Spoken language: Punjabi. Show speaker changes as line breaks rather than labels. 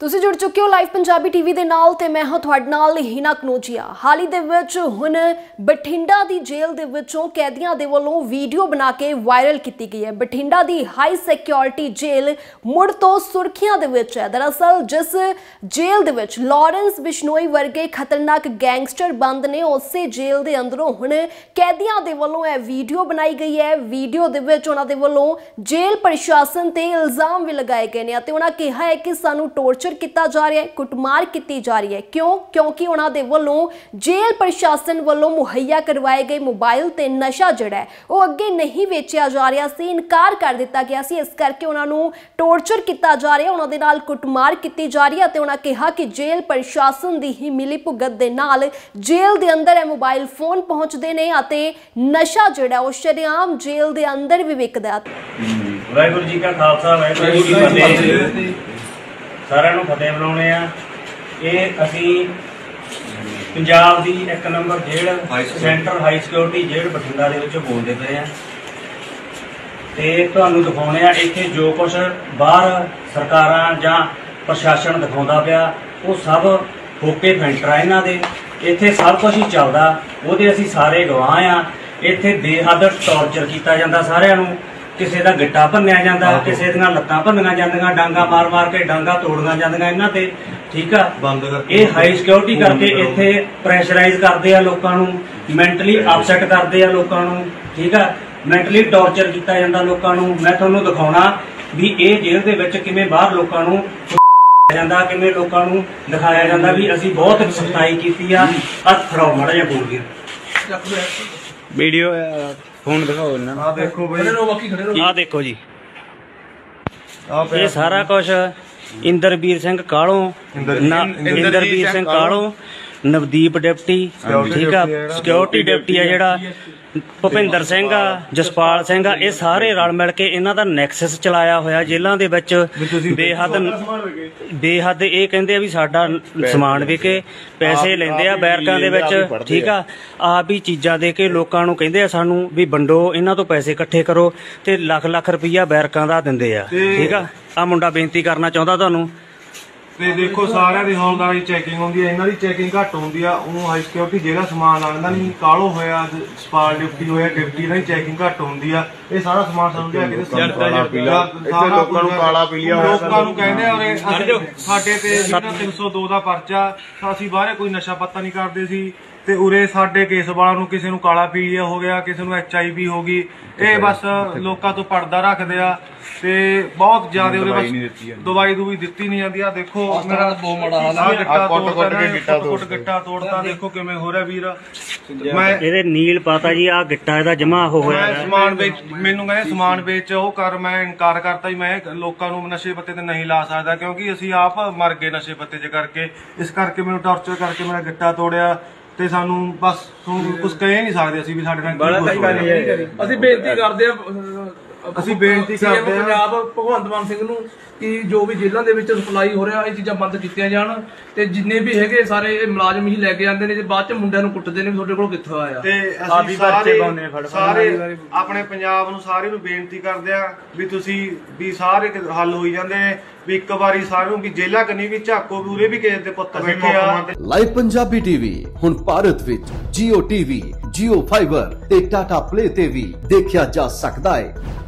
ਤੁਸੀਂ ਜੁੜ ਚੁੱਕੇ ਹੋ ਲਾਈਵ ਪੰਜਾਬੀ ਟੀਵੀ ਦੇ ਨਾਲ ਤੇ ਮੈਂ ਹਾਂ ਤੁਹਾਡੇ ਨਾਲ ਹੀਨਾ ਕਨੋਜੀਆ। ਹਾਲ ਹੀ ਦੇ ਵਿੱਚ ਹੁਣ ਬਠਿੰਡਾ ਦੀ ਜੇਲ੍ਹ ਦੇ ਵਿੱਚੋਂ ਕੈਦੀਆਂ ਦੇ ਵੱਲੋਂ ਵੀਡੀਓ ਬਣਾ ਕੇ ਵਾਇਰਲ ਕੀਤੀ ਗਈ ਹੈ। ਬਠਿੰਡਾ ਦੀ ਹਾਈ ਸਿਕਿਉਰਿਟੀ ਜੇਲ੍ਹ ਮੁੜ ਤੋਂ ਸੁਰਖੀਆਂ ਦੇ ਵਿੱਚ ਹੈ। ਦਰਅਸਲ ਜਿਸ ਜੇਲ੍ਹ ਦੇ ਵਿੱਚ ਲਾਰੈਂਸ ਬਿਸ਼ਨੋਈ ਵਰਗੇ ਖਤਰਨਾਕ ਗੈਂਗਸਟਰ ਬੰਦ ਨੇ, ਉਸੇ ਜੇਲ੍ਹ ਦੇ ਅੰਦਰੋਂ ਹੁਣ ਕੈਦੀਆਂ ਦੇ ਵੱਲੋਂ ਇਹ ਵੀਡੀਓ ਬਣਾਈ ਗਈ ਹੈ। ਵੀਡੀਓ ਦੇ ਵਿੱਚ ਉਹਨਾਂ ਦੇ ਵੱਲੋਂ ਜੇਲ੍ਹ ਪ੍ਰਸ਼ਾਸਨ ਤੇ ਇਲਜ਼ਾਮ ਵੀ ਲਗਾਏ ਗਏ ਨੇ ਅਤੇ ਉਹਨਾਂ ਕਿਹਾ ਹੈ ਕਿ ਸਾਨੂੰ ਟੋਰਚਰ ਕੀਤਾ ਜਾ ਰਿਹਾ ਹੈ, ਕੁੱਟਮਾਰ ਕੀਤੀ ਜਾ ਰਹੀ ਹੈ। ਕਿਉਂ? ਕਿਉਂਕਿ ਉਹਨਾਂ ਦੇ ਵੱਲੋਂ ਜੇਲ੍ਹ ਪ੍ਰਸ਼ਾਸਨ ਵੱਲੋਂ ਮੁਹੱਈਆ ਕਰਵਾਏ ਗਏ ਮੋਬਾਈਲ ਤੇ ਨਸ਼ਾ ਜਿਹੜਾ ਉਹ ਅੱਗੇ ਨਹੀਂ ਵੇਚਿਆ ਜਾ ਰਿਹਾ ਸੀ, ਇਨਕਾਰ ਕਰ ਦਿੱਤਾ ਗਿਆ ਸੀ। ਇਸ ਕਰਕੇ ਉਹਨਾਂ ਨੂੰ ਟੌਰਚਰ ਕੀਤਾ ਜਾ ਰਿਹਾ, ਉਹਨਾਂ ਦੇ ਨਾਲ ਕੁੱਟਮਾਰ ਕੀਤੀ ਜਾ ਰਹੀ ਹੈ ਤੇ ਉਹਨਾਂ ਕਿਹਾ ਕਿ ਜੇਲ੍ਹ ਪ੍ਰਸ਼ਾਸਨ ਦੀ ਹੀ ਮਿਲੀ ਭੁਗਤ ਦੇ ਨਾਲ ਜੇਲ੍ਹ ਦੇ ਅੰਦਰ ਇਹ ਮੋਬਾਈਲ ਫੋਨ ਪਹੁੰਚਦੇ ਨੇ ਅਤੇ ਨਸ਼ਾ ਜਿਹੜਾ ਉਹ ਸ਼ਰੇਆਮ ਜੇਲ੍ਹ ਦੇ ਅੰਦਰ ਵੀ ਵਿਕਦਾ
ਵਾਹਿਗੁਰੂ ਜੀ ਕਾ ਖਾਲਸਾ, ਵਾਹਿਗੁਰੂ ਜੀ ਕੀ ਫਤਿਹ। ਸਾਰਿਆਂ ਨੂੰ ਫਤਿਹ ਬੁਲਾਉਣੇ ਆ ਇਹ ਅਸੀਂ ਪੰਜਾਬ ਦੀ ਇੱਕ number jail centre high security jail Bathinda ਦੇ ਵਿੱਚ ਬੋਲਦੇ ਪਏ ਆ ਤੇ ਤੁਹਾਨੂੰ ਦਿਖਾਉਣੇ ਆ ਇੱਥੇ ਜੋ ਕੁਝ ਬਾਹਰ ਸਰਕਾਰਾਂ ਜਾਂ ਪ੍ਰਸ਼ਾਸਨ ਦਿਖਾਉਂਦਾ ਪਿਆ ਉਹ ਸਭ ਫੋਕੇ ਫੈਂਟਰ ਆ ਇਹਨਾਂ ਦੇ। ਇੱਥੇ ਸਭ ਕੁਝ ਹੀ ਚੱਲਦਾ ਉਹਦੇ ਅਸੀਂ ਸਾਰੇ ਗਵਾਹ ਆ ਇੱਥੇ ਬੇਹੱਦ ਟੌਰਚਰ ਕੀਤਾ ਜਾਂਦਾ ਸਾਰਿਆਂ ਨੂੰ। ਕਿਸੇ ਦਾ ਗਿੱਟਾ ਭੰਨਿਆ ਜਾਂਦਾ ਕਿਸੇ ਦੀਆਂ ਲੱਤਾਂ ਭੰਨੀਆਂ ਜਾਂਦੀਆਂ ਡਾਂਗਾ ਮਾਰ-ਮਾਰ ਕੇ ਡਾਂਗਾ ਤੋੜੀਆਂ ਜਾਂਦੀਆਂ ਇਹਨਾਂ ਤੇ ਠੀਕ ਆ?
ਬੰਦ ਕਰਕੇ
ਇਹ ਹਾਈ ਸਿਕਿਉਰਿਟੀ ਕਰਕੇ ਇੱਥੇ ਪ੍ਰੈਸ਼ਰਾਈਜ਼ ਕਰਦੇ ਆ ਲੋਕਾਂ ਨੂੰ ਮੈਂਟਲੀ ਅਪਸੈਟ ਕਰਦੇ ਆ ਲੋਕਾਂ ਨੂੰ ਠੀਕ ਆ? ਮੈਂਟਲੀ ਟੌਰਚਰ ਕੀਤਾ ਜਾਂਦਾ ਲੋਕਾਂ ਨੂੰ। ਮੈਂ ਤੁਹਾਨੂੰ ਦਿਖਾਉਣਾ ਵੀ ਇਹ ਜੇਲ੍ਹ ਦੇ ਵਿੱਚ ਕਿਵੇਂ ਬਾਹਰ ਲੋਕਾਂ ਨੂੰ ਜਾਂਦਾ ਕਿਵੇਂ ਲੋਕਾਂ ਨੂੰ ਦਿਖਾਇਆ ਜਾਂਦਾ ਵੀ ਅਸੀਂ ਬਹੁਤ ਸਖਤਾਈ ਕੀਤੀ ਆ। ਹੱਥ ਫੜਾਓ ਮਾੜਾ ਜਿਹਾ ਬੋਲ ਗਿਆ
ਵੀਡੀਓ ਫੋਨ ਦਿਖਾਓ ਇਹਨਾਂ
ਆ ਦੇਖੋ ਬਈ।
ਆਹ ਦੇਖੋ ਜੀ।
ਆ
ਇਹ ਸਾਰਾ ਕੁਝ ਇੰਦਰਬੀਰ ਸਿੰਘ ਕਾਲੋਂ
ਇੰਦਰ-
ਨਾ-
ਇੰਦਰਜੀਤ
ਇੰਦਰਬੀਰ ਸਿੰਘ
ਸਿੰਘ
ਕਾਲੋਂ ਨਵਦੀਪ ਡਿਪਟੀ ਠੀਕ ਆ। ਸਿਕਿਉਰਿਟੀ ਡਿਪਟੀ ਆ ਜਿਹੜਾ ਭੁਪਿੰਦਰ ਸਿੰਘ ਆ ਜਸਪਾਲ ਸਿੰਘ ਆ ਇਹ ਸਾਰੇ ਰਲ ਮਿਲ ਕੇ ਇਹਨਾਂ ਦਾ ਨੈਕਸਸ ਚਲਾਇਆ ਹੋਇਆ ਜੇਲ੍ਹਾਂ ਦੇ ਵਿੱਚ। ਬੇਹੱਦ ਬੇਹੱਦ ਇਹ ਕਹਿੰਦੇ ਆ ਵੀ ਸਾਡਾ ਸਮਾਨ ਵਿਕੇ ਪੈਸੇ ਲੈਂਦੇ ਆ ਬੈਰਕਾਂ ਦੇ ਵਿੱਚ ਠੀਕ ਆ। ਆਪ ਹੀ ਚੀਜ਼ਾਂ ਦੇ ਕੇ ਲੋਕਾਂ ਨੂੰ ਕਹਿੰਦੇ ਆ ਸਾਨੂੰ ਵੀ ਵੰਡੋ ਇਹਨਾਂ ਤੋਂ ਪੈਸੇ ਇਕੱਠੇ ਕਰੋ ਤੇ ਲੱਖ ਲੱਖ ਰੁਪਈਆ ਬੈਰਕਾਂ ਦਾ ਦਿੰਦੇ ਆ ਠੀਕ ਆ? ਆ ਮੁੰਡਾ ਬੇਨਤੀ ਕਰਨਾ ਚਾਹੁੰਦਾ ਤੁਹਾਨੂੰ।
ਤੇ ਦੇਖੋ ਸਾਰਿਆਂ ਦੀ ਹੌਲਦਾਰ ਦੀ ਚੈਕਿੰਗ ਹੁੰਦੀ ਹੈ ਇਹਨਾਂ ਦੀ ਚੈਕਿੰਗ ਘੱਟ ਹੁੰਦੀ ਆ ਉਹ ਹਾਈ ਸਿਕਿਉਰਿਟੀ ਜਿਹੜਾ ਸਮਾਨ ਆਉਂਦਾ ਨਹੀਂ ਕਾਲੋ ਹੋਇਆ ਸਪਾਲ ਡਿਪਟੀ ਹੋਇਆ ਡਿਪਟੀ ਦੀ ਚੈਕਿੰਗ ਘੱਟ ਹੁੰਦੀ ਆ ਇਹ ਸਾਰਾ ਸਮਾਨ ਸਾਨੂੰ ਲਿਆ ਕੇ
ਪੀਲਾ।
ਇੱਥੇ
ਲੋਕਾਂ ਨੂੰ ਕਾਲਾ ਪੀਲੀਆ ਹੋਇਆ
ਲੋਕਾਂ ਨੂੰ ਕਹਿੰਦੇ ਆ ਉਰੇ ਸਾਡੇ ਤੇ ਜਿਹੜਾ 302 ਦਾ ਪਰਚਾ ਅਸੀਂ ਬਾਹਰੇ ਕੋਈ ਨਸ਼ਾ ਪੱਤਾ ਨਹੀਂ ਕਰਦੇ ਸੀ ਤੇ ਉਰੇ ਸਾਡੇ ਕੇਸ ਵਾਲਾਂ ਨੂੰ ਕਿਸੇ ਨੂੰ ਕਾਲਾ ਪੀਲੀਆ ਹੋ ਗਿਆ ਕਿਸੇ ਨੂੰ ਐਚਆਈਵੀ ਹੋ ਗਈ। ਇਹ ਬਸ ਲੋਕਾਂ ਤੋਂ ਪਰਦਾ ਰੱਖਦੇ ਆ ਤੇ ਬਹੁਤ ਜ਼ਿਆਦਾ
ਦਿੱਤੀ
ਬਸ
ਜਾਂਦੀ।
ਦਵਾਈ ਦੂਈ ਦਿੱਤੀ ਨਹੀਂ ਜਾਂਦੀ। ਆ ਦੇਖੋ ਮੇਰਾ ਬਹੁਤ ਮਾੜਾ ਹਾਲ ਆ। ਗਿੱਟਾ
ਆਹ ਕੁੱਟ- ਕੁੱਟ
ਤੋੜਦਾ
ਕੇ ਗਿੱਟਾ
ਕੁੱਟ
ਤੋੜਦਾ।
ਗਿੱਟਾ ਤੋੜਦਾ ਦੇਖੋ। ਕਿਵੇਂ ਹੋ ਰਿਹਾ ਵੀਰ। ਮੈਂ
ਇਹਦੇ ਨੀਲ ਪਾਤਾ ਜੀ ਆ ਗਿੱਟਾ ਇਹਦਾ ਜਮਾ ਹੋ ਹੋਇਆ
ਮੈਂ
ਹੈ।
ਸਮਾਨ ਵੇਚ ਮੈਨੂੰ ਕਹਿੰਦੇ ਸਮਾਨ ਵੇਚ ਉਹ ਕਰ ਮੈਂ ਇਨਕਾਰ ਕਰਤਾ ਹੀ ਮੈਂ ਲੋਕਾਂ ਨੂੰ ਨਸ਼ੇ ਪੱਤੇ ਤੇ ਨਹੀਂ ਲਾ ਸਕਦਾ ਕਿਉਂਕਿ ਅਸੀਂ ਆਪ ਮਰ ਗਏ ਨਸ਼ੇ ਪੱਤੇ 'ਚ ਕਰਕੇ। ਇਸ ਕਰਕੇ ਮੈਨੂੰ ਟੌਰਚਰ ਕਰਕੇ ਮੇਰਾ ਗਿੱਟਾ ਤੋੜਿਆ। ਤੇ ਸਾਨੂੰ ਬਸ ਕੁਝ ਕਹਿ ਨਹੀਂ ਸਕਦੇ ਅਸੀਂ ਵੀ ਸਾਡੇ ਨਾਲ ਕੀ ਕੁਛ ਹੋਇਆ।
ਅਸੀਂ ਬੇਨਤੀ ਕਰਦੇ ਆ
ਅਸੀਂ ਬੇਨਤੀ ਕਰਦੇ ਹਾਂ।
ਪੰਜਾਬ ਭਗਵੰਤ ਮਾਨ ਸਿੰਘ ਨੂੰ ਕਿ ਜੋ ਵੀ ਜੇਲ੍ਹਾਂ ਦੇ ਵਿੱਚ ਸਪਲਾਈ ਹੋ ਰਿਹਾ ਇਹ ਚੀਜ਼ਾਂ ਬੰਦ ਕੀਤੀਆਂ ਜਾਣ ਤੇ ਜਿੰਨੇ ਵੀ ਹੈਗੇ ਸਾਰੇ ਇਹ ਮੁਲਾਜ਼ਮ ਹੀ ਲੈ ਕੇ ਜਾਂਦੇ ਨੇ ਤੇ ਬਾਅਦ ਚ ਮੁੰਡਿਆਂ ਨੂੰ ਕੁੱਟਦੇ ਨੇ ਵੀ ਤੁਹਾਡੇ ਕੋਲ ਕਿੱਥੋਂ ਆਇਆ?
ਤੇ ਅਸੀਂ ਸਾਰੇ ਸਾਰੇ ਆਪਣੇ ਪੰਜਾਬ ਨੂੰ ਸਾਰੇ ਨੂੰ ਬੇਨਤੀ ਕਰਦੇ ਆ ਵੀ ਤੁਸੀਂ ਵੀ ਸਾਰੇ ਕਿ ਹੱਲ ਹੋਈ ਜਾਂਦੇ ਨੇ ਵੀ ਇੱਕ ਵਾਰੀ ਸਾਰਿਆਂ ਨੂੰ ਵੀ ਜੇਲਾ ਕਨੀ ਵੀ ਝਾਕੋ ਵੀ ਉਰੇ ਵੀ ਕਿਸੇ ਦੇ ਪੁੱਤ ਬੈਠੇ ਆ।
ਲਾਈਵ ਪੰਜਾਬੀ ਟੀਵੀ ਹੁਣ ਭਾਰਤ ਵਿੱਚ Jio TV, Jio Fiber ਤੇ Tata Play ਤੇ ਵੀ ਦੇਖਿਆ ਜਾ ਸਕਦਾ ਹੈ।